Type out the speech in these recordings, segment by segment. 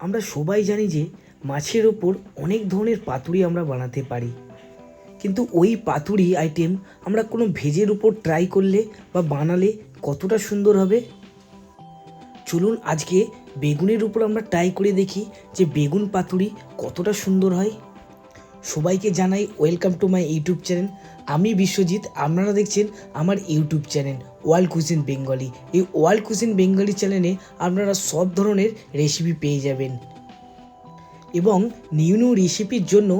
আমরা সবাই জানি যে মাছের ওপর অনেক ধরনের পাতুরি আমরা বানাতে পারি। কিন্তু ওই পাতুরি আইটেম আমরা কোনো ভেজের উপর ট্রাই করলে বা বানালে কতটা সুন্দর হবে? চলুন আজকে বেগুনের উপর আমরা ট্রাই করে দেখি যে বেগুন পাতুরি কতটা সুন্দর হয়। সবাইকে জানাই welcome to my YouTube channel আমি বিশ্বজিৎ, আপনারা দেখছেন আমার YouTube channel world cuisine Bengali এই ওয়ার্ল্ড কুইজিন বেঙ্গলি চ্যানেলে আপনারা সব ধরনের রেসিপি পেয়ে যাবেন। এবং নিউ নিউ রেসিপির জন্য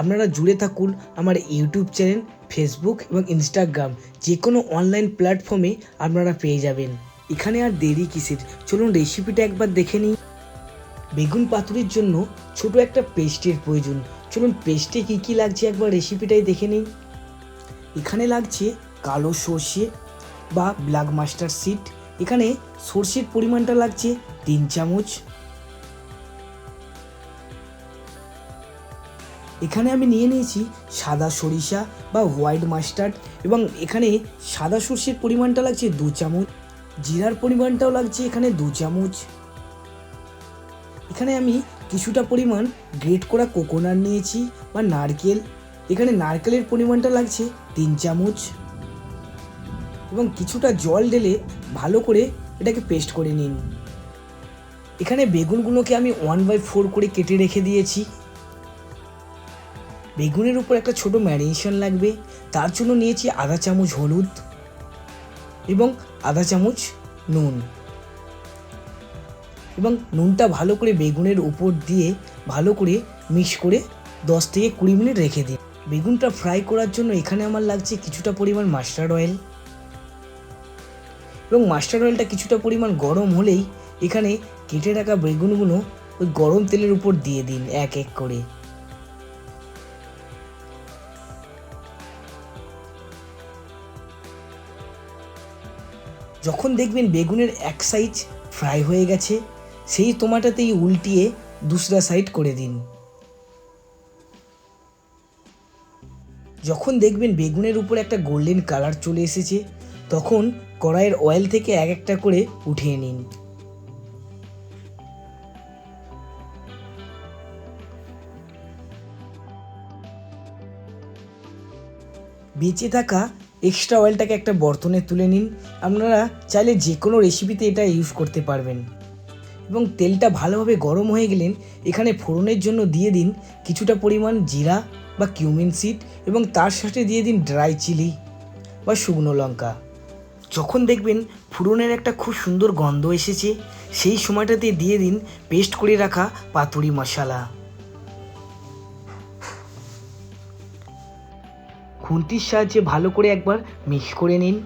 আপনারা জুড়ে থাকুন আমার ইউটিউব চ্যানেল ফেসবুক এবং ইনস্টাগ্রাম যে কোনো অনলাইন প্ল্যাটফর্মে আপনারা পেয়ে যাবেন। এখানে আর দেরি কিসের? চলুন রেসিপিটা একবার দেখে নিই। বেগুন পাতুরির জন্য ছোট একটা পেস্টের প্রয়োজন। চলুন পেস্টে কী কী লাগছে একবার রেসিপিটাই দেখে নিই। এখানে লাগছে কালো সর্ষে বা ব্ল্যাক মাস্টার সিড এখানে সর্ষের পরিমাণটা লাগছে তিন চামচ। এখানে আমি নিয়ে নিয়েছি সাদা সরিষা বা হোয়াইট মাস্টার্ড এবং এখানে সাদা সর্ষের পরিমাণটা লাগছে দু চামচ। জিরার পরিমাণটাও লাগছে এখানে দু চামচ। এখানে আমি কিছুটা পরিমাণ গ্রেট করা কোকোনাট নিয়েছি বা নারকেল। এখানে নারকেলের পরিমাণটা লাগছে তিন চামচ। এবং কিছুটা জল ঢেলে ভালো করে এটাকে পেস্ট করে নিন। এখানে বেগুনগুলোকে আমি ওয়ান বাই ফোর করে কেটে রেখে দিয়েছি। বেগুনের উপর একটা ছোট ম্যারিনেশন লাগবে। তার জন্য নিয়েছি আধা চামচ হলুদ এবং আধা চামচ নুন। এবং নুনটা ভালো করে বেগুনের উপর দিয়ে ভালো করে মিক্স করে দশ থেকে কুড়ি মিনিট রেখে দিন। বেগুনটা ফ্রাই করার জন্য এখানে আমার লাগছে কিছুটা পরিমাণ মাস্টার্ড অয়েল। এবং মাস্টার্ড অয়েলটা কিছুটা পরিমাণ গরম হলেই এখানে কেটে রাখা বেগুনগুলো ওই গরম তেলের উপর দিয়ে দিন এক এক করে। যখন দেখবেন বেগুনের এক সাইজ ফ্রাই হয়ে গেছে সেই টমাটাতেই উল্টিয়ে দুসরা সাইড করে দিন। যখন দেখবেন বেগুনের উপর একটা গোল্ডেন কালার চলে এসেছে, তখন কড়াইয়ের অয়েল থেকে এক একটা করে উঠিয়ে নিন। বেঁচে থাকা এক্সট্রা অয়েলটাকে একটা বর্তনে তুলে নিন। আপনারা চাইলে যে কোনো রেসিপিতে এটা ইউজ করতে পারবেন। এবং তেলটা ভালোভাবে গরম হয়ে গেলেন এখানে ফোড়নের জন্য দিয়ে দিন কিছুটা পরিমাণ জিরা বা কিউমিন সিড এবং তার সাথে দিয়ে দিন ড্রাই চিলি বা শুকনো লঙ্কা। যখন দেখবেন ফোড়নের একটা খুব সুন্দর গন্ধ এসেছে, সেই সময়টাতে দিয়ে দিন পেস্ট করে রাখা পাতুরি মশলা। খুন্তির সাহায্যে ভালো করে একবার মিক্স করে নিন।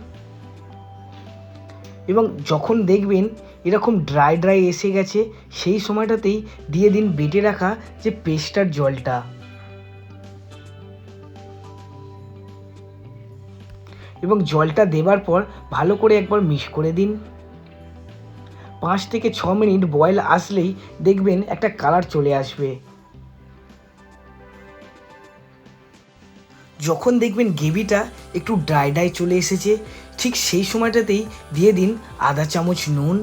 এবং যখন দেখবেন এরকম ড্রাই ড্রাই এসে গেছে, সেই সময়টাতেই দিয়ে দিন বেটে রাখা যে পেস্টার জলটা। এবং জলটা দেবার পর ভালো করে একবার মিক্স করে দিন। পাঁচ থেকে ছ মিনিট বয়েল আসলেই দেখবেন একটা কালার চলে আসবে। যখন দেখবেন গ্রেভিটা একটু ড্রাই ড্রাই চলে এসেছে ঠিক সেই সময়টাতেই দিয়ে দিন আধা চামচ নুন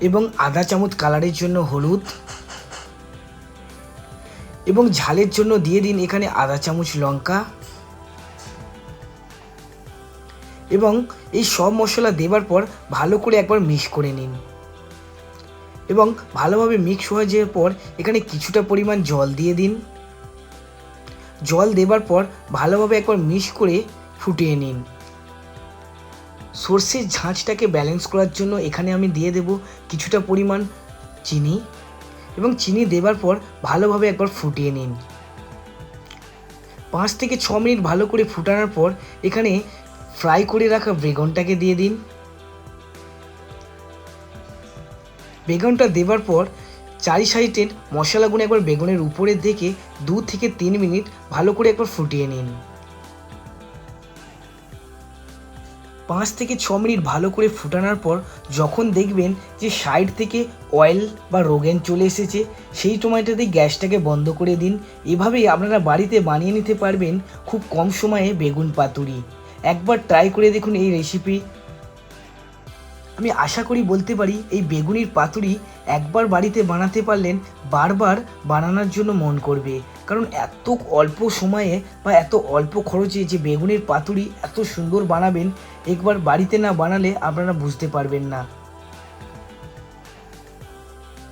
এবং আধা চামচ কালারের জন্য হলুদ এবং ঝালের জন্য দিয়ে দিন এখানে আধা চামচ লঙ্কা এবং এই সব মশলা দেবার পর ভালো করে একবার মিক্স করে নিন এবং ভালোভাবে মিক্স হয়ে যাওয়ার পর এখানে কিছুটা পরিমাণ জল দিয়ে দিন। জল দেবার পর ভালোভাবে একবার মিক্স করে ফুটিয়ে নিন। সর্ষের ঝাঁঝটাকে ব্যালেন্স করার জন্য এখানে আমি দিয়ে দেব কিছুটা পরিমাণ চিনি এবং চিনি দেবার পর ভালোভাবে একবার ফুটিয়ে নিন। পাঁচ থেকে ছ মিনিট ভালো করে ফুটানোর পর এখানে ফ্রাই করে রাখা বেগুনটাকে দিয়ে দিন। বেগুনটা দেবার পর চারি সাইডের মশলাগুলো একবার বেগুনের উপরে দেখে দু থেকে তিন মিনিট ভালো করে একবার ফুটিয়ে নিন। পাঁচ থেকে ছ মিনিট ভালো করে ফুটানোর পর যখন দেখবেন যে সাইড থেকে অয়েল বা রোগেন চলে এসেছে, সেই সময়টাতেই গ্যাসটাকে বন্ধ করে দিন। এভাবেই আপনারা বাড়িতে বানিয়ে নিতে পারবেন খুব কম সময়ে বেগুন পাতুরি। একবার ট্রাই করে দেখুন এই রেসিপি আমি আশা করি বলতে পারি এই বেগুনির পাতুরি একবার বাড়িতে বানাতে পারলেন বারবার বানানোর জন্য মন করবে। কারণ এত অল্প সময়ে বা এত অল্প খরচে যে বেগুনের পাতুরি এত সুন্দর বানাবেন, একবার বাড়িতে না বানালে আপনারা বুঝতে পারবেন না।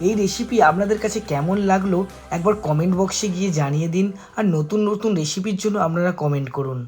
এই রেসিপি আপনাদের কাছে কেমন লাগল একবার কমেন্ট বক্সে গিয়ে জানিয়ে দিন, আর নতুন নতুন রেসিপির জন্য আপনারা কমেন্ট করুন।